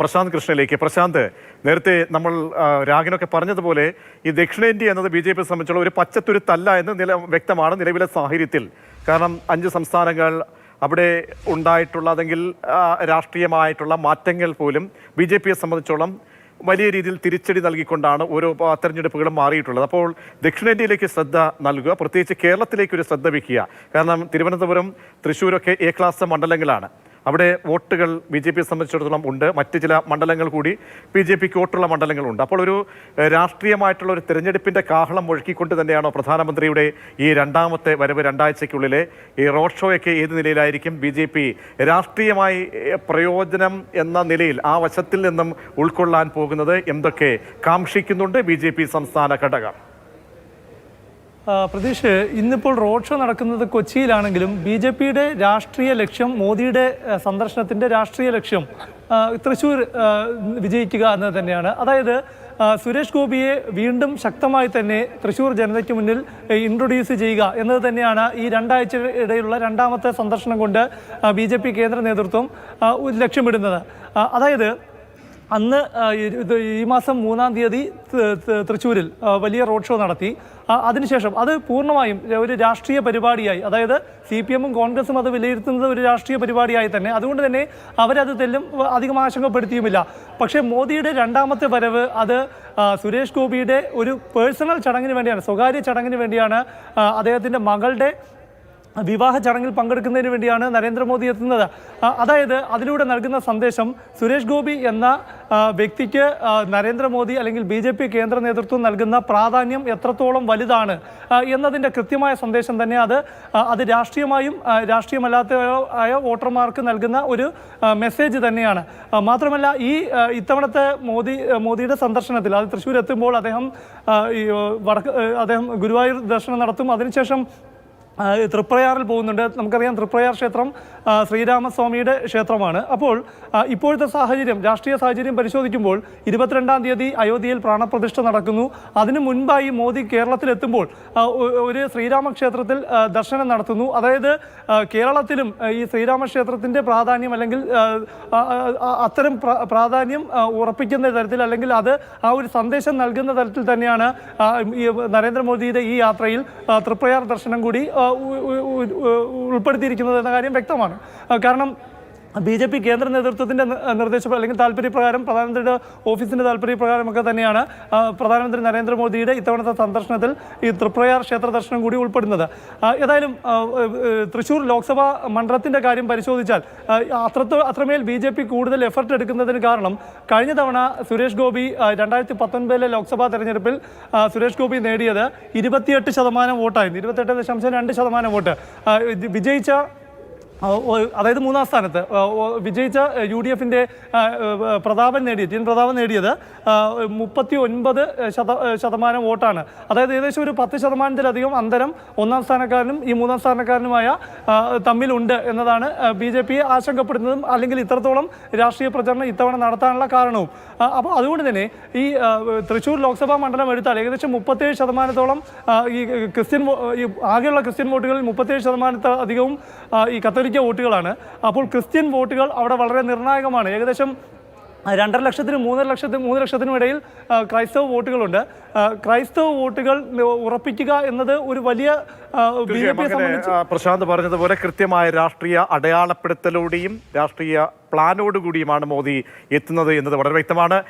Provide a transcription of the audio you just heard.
പ്രശാന്ത് കൃഷ്ണയിലേക്ക് പ്രശാന്ത് നേരത്തെ നമ്മൾ രാഗിനൊക്കെ പറഞ്ഞതുപോലെ ഈ ദക്ഷിണേന്ത്യ എന്നത് ബി ജെ പി സംബന്ധിച്ചുള്ള ഒരു പച്ചത്തുരുത്തല്ല എന്ന് നില വ്യക്തമാണ് നിലവിലെ സാഹചര്യത്തിൽ. കാരണം അഞ്ച് സംസ്ഥാനങ്ങൾ അവിടെ ഉണ്ടായിട്ടുള്ള അല്ലെങ്കിൽ രാഷ്ട്രീയമായിട്ടുള്ള മാറ്റങ്ങൾ പോലും ബി ജെ പിയെ സംബന്ധിച്ചോളം വലിയ രീതിയിൽ തിരിച്ചടി നൽകിക്കൊണ്ടാണ് ഓരോ തെരഞ്ഞെടുപ്പുകളും മാറിയിട്ടുള്ളത്. അപ്പോൾ ദക്ഷിണേന്ത്യയിലേക്ക് ശ്രദ്ധ നൽകുക പ്രത്യേകിച്ച് കേരളത്തിലേക്ക് ഒരു ശ്രദ്ധ വയ്ക്കുക കാരണം തിരുവനന്തപുരം തൃശ്ശൂരൊക്കെ എ ക്ലാസ് മണ്ഡലങ്ങളാണ്. അവിടെ വോട്ടുകൾ ബി ജെ പിയെ സംബന്ധിച്ചിടത്തോളം ഉണ്ട്. മറ്റ് ചില മണ്ഡലങ്ങൾ കൂടി ബി ജെ പിക്ക് വോട്ടുള്ള മണ്ഡലങ്ങളുണ്ട്. അപ്പോൾ ഒരു രാഷ്ട്രീയമായിട്ടുള്ള ഒരു തിരഞ്ഞെടുപ്പിന്റെ കാഹളം മുഴക്കിക്കൊണ്ട് തന്നെയാണോ പ്രധാനമന്ത്രിയുടെ ഈ രണ്ടാമത്തെ വരവ് രണ്ടാഴ്ചയ്ക്കുള്ളിലെ ഈ റോഡ് ഷോയൊക്കെ ഏത് നിലയിലായിരിക്കും? ബി ജെ പി രാഷ്ട്രീയമായി പ്രയോജനം എന്ന നിലയിൽ ആ വശത്തിൽ നിന്നും ഉൾക്കൊള്ളാൻ പോകുന്നത് എന്തൊക്കെ കാക്ഷിക്കുന്നുണ്ട് ബി ജെ പി സംസ്ഥാന ഘടകം? പ്രതീഷ് ഇന്നിപ്പോൾ റോഡ് ഷോ നടക്കുന്നത് കൊച്ചിയിലാണെങ്കിലും ബി ജെ പിയുടെ രാഷ്ട്രീയ ലക്ഷ്യം മോദിയുടെ സന്ദർശനത്തിന്റെ രാഷ്ട്രീയ ലക്ഷ്യം തൃശ്ശൂർ വിജയിക്കുക എന്നത് തന്നെയാണ്. അതായത് സുരേഷ് ഗോപിയെ വീണ്ടും ശക്തമായി തന്നെ തൃശ്ശൂർ ജനതയ്ക്ക് മുന്നിൽ ഇൻട്രൊഡ്യൂസ് ചെയ്യുക എന്നത് തന്നെയാണ് ഈ രണ്ടാഴ്ച ഇടയിലുള്ള രണ്ടാമത്തെ സന്ദർശനം കൊണ്ട് ബി കേന്ദ്ര നേതൃത്വം ലക്ഷ്യമിടുന്നത്. അതായത് അന്ന് ഈ- മാസം മൂന്നാം തീയതി തൃശ്ശൂരിൽ വലിയ റോഡ് ഷോ നടത്തി. അതിനുശേഷം അത് പൂർണമായും ഒരു രാഷ്ട്രീയ പരിപാടിയായി. അതായത് സി പി എമ്മും കോൺഗ്രസും അത് വിലയിരുത്തുന്നത് ഒരു രാഷ്ട്രീയ പരിപാടിയായി തന്നെ. അതുകൊണ്ട് തന്നെ അവരത് തെല്ലും അധികം ആശങ്കപ്പെടുത്തിയുമില്ല. പക്ഷേ മോദിയുടെ രണ്ടാമത്തെ വരവ് അത് സുരേഷ് ഗോപിയുടെ ഒരു പേഴ്സണൽ ചടങ്ങിന് വേണ്ടിയാണ് സ്വകാര്യ ചടങ്ങിന് വേണ്ടിയാണ് അദ്ദേഹത്തിന്റെ മകളുടെ വിവാഹ ചടങ്ങിൽ പങ്കെടുക്കുന്നതിന് വേണ്ടിയാണ് നരേന്ദ്രമോദി എത്തുന്നത്. അതായത് അതിലൂടെ നൽകുന്ന സന്ദേശം സുരേഷ് ഗോപി എന്ന വ്യക്തിക്ക് നരേന്ദ്രമോദി അല്ലെങ്കിൽ ബി ജെ പി കേന്ദ്ര നേതൃത്വം നൽകുന്ന പ്രാധാന്യം എത്രത്തോളം വലുതാണ് എന്നതിന്റെ കൃത്യമായ സന്ദേശം തന്നെ അത് അത് രാഷ്ട്രീയമായും രാഷ്ട്രീയമല്ലാത്ത ആയ വോട്ടർമാർക്ക് നൽകുന്ന ഒരു മെസ്സേജ് തന്നെയാണ്. മാത്രമല്ല ഈ ഇത്തവണത്തെ മോദി മോദിയുടെ സന്ദർശനത്തിൽ അത് തൃശ്ശൂർ എത്തുമ്പോൾ അദ്ദേഹം വടക്ക് അദ്ദേഹം ഗുരുവായൂർ ദർശനം നടത്തും. അതിനുശേഷം തൃപ്രയാറിൽ പോകുന്നുണ്ട്. നമുക്കറിയാം തൃപ്രയാർ ക്ഷേത്രം ശ്രീരാമസ്വാമിയുടെ ക്ഷേത്രമാണ്. അപ്പോൾ ഇപ്പോഴത്തെ സാഹചര്യം രാഷ്ട്രീയ സാഹചര്യം പരിശോധിക്കുമ്പോൾ ഇരുപത്തിരണ്ടാം തീയതി അയോധ്യയിൽ പ്രാണപ്രതിഷ്ഠ നടക്കുന്നു. അതിനു മുൻപായി മോദി കേരളത്തിലെത്തുമ്പോൾ ഒരു ശ്രീരാമക്ഷേത്രത്തിൽ ദർശനം നടത്തുന്നു. അതായത് കേരളത്തിലും ഈ ശ്രീരാമക്ഷേത്രത്തിന്റെ പ്രാധാന്യം അല്ലെങ്കിൽ അത്തരം പ്രാധാന്യം ഉറപ്പിക്കുന്ന തരത്തിൽ അല്ലെങ്കിൽ അത് ആ ഒരു സന്ദേശം നൽകുന്ന തരത്തിൽ തന്നെയാണ് നരേന്ദ്രമോദിയുടെ ഈ യാത്രയിൽ തൃപ്രയാർ ദർശനം കൂടി ഉൾപ്പെടുത്തിയിരിക്കുന്നത് എന്ന കാര്യം വ്യക്തമാണ്. കാരണം ബി ജെ പി കേന്ദ്ര നേതൃത്വത്തിന്റെ നിർദ്ദേശം അല്ലെങ്കിൽ താല്പര്യപ്രകാരം പ്രധാനമന്ത്രിയുടെ ഓഫീസിന്റെ താല്പര്യപ്രകാരമൊക്കെ തന്നെയാണ് പ്രധാനമന്ത്രി നരേന്ദ്രമോദിയുടെ ഇത്തവണത്തെ സന്ദർശനത്തിൽ ഈ തൃപ്രയാർ ക്ഷേത്ര ദർശനം കൂടി ഉൾപ്പെടുന്നത്. ഏതായാലും തൃശ്ശൂർ ലോക്സഭാ മണ്ഡലത്തിന്റെ കാര്യം പരിശോധിച്ചാൽ അത്രത്തോ അത്രമേൽ ബി ജെ പി കൂടുതൽ എഫർട്ട് എടുക്കുന്നതിന് കാരണം കഴിഞ്ഞ തവണ സുരേഷ് ഗോപി രണ്ടായിരത്തി പത്തൊൻപതിലെ ലോക്സഭാ തെരഞ്ഞെടുപ്പിൽ സുരേഷ് ഗോപി നേടിയത് ഇരുപത്തിയെട്ട് ശതമാനം വോട്ടായിരുന്നു. ഇരുപത്തെട്ട് ദശാംശം രണ്ട് ശതമാനം വോട്ട്. വിജയിച്ച അതായത് മൂന്നാം സ്ഥാനത്ത്. വിജയിച്ച യു ഡി എഫിന്റെ പ്രതാപൻ നേടിയത് ടി എൻ പ്രതാപൻ നേടിയത് മുപ്പത്തി ഒൻപത് ശത ശതമാനം വോട്ടാണ്. അതായത് ഏകദേശം ഒരു പത്ത് ശതമാനത്തിലധികം അന്തരം ഒന്നാം സ്ഥാനക്കാരനും ഈ മൂന്നാം സ്ഥാനക്കാരനുമായ തമ്മിലുണ്ട് എന്നതാണ് ബി ജെ പി ആശങ്കപ്പെടുന്നതും അല്ലെങ്കിൽ ഇത്രത്തോളം രാഷ്ട്രീയ പ്രചരണം ഇത്തവണ നടത്താനുള്ള കാരണവും. അപ്പോൾ അതുകൊണ്ട് തന്നെ ഈ തൃശ്ശൂർ ലോക്സഭാ മണ്ഡലം എടുത്താൽ ഏകദേശം മുപ്പത്തേഴ് ശതമാനത്തോളം ഈ ക്രിസ്ത്യൻ ആകെയുള്ള ക്രിസ്ത്യൻ വോട്ടുകളിൽ മുപ്പത്തേഴ് ശതമാനത്തധികവും ഈ കത്തോലിക്ക വോട്ടുകളാണ്. അപ്പോൾ ക്രിസ്ത്യൻ വോട്ടുകൾ അവിടെ വളരെ നിർണായകമാണ്. ഏകദേശം രണ്ടര ലക്ഷത്തിനും മൂന്നര ലക്ഷത്തിനും മൂന്ന് ലക്ഷത്തിനും ഇടയിൽ ക്രൈസ്തവ വോട്ടുകളുണ്ട്. ക്രൈസ്തവ വോട്ടുകൾ ഉറപ്പിക്കുക എന്നത് ഒരു വലിയ പ്രശാന്ത് പറഞ്ഞതുപോലെ കൃത്യമായ രാഷ്ട്രീയ അടയാളപ്പെടുത്തലോടെയും രാഷ്ട്രീയ പ്ലാനോടുകൂടിയുമാണ് മോദി എത്തുന്നത് എന്നത് വളരെ വ്യക്തമാണ്.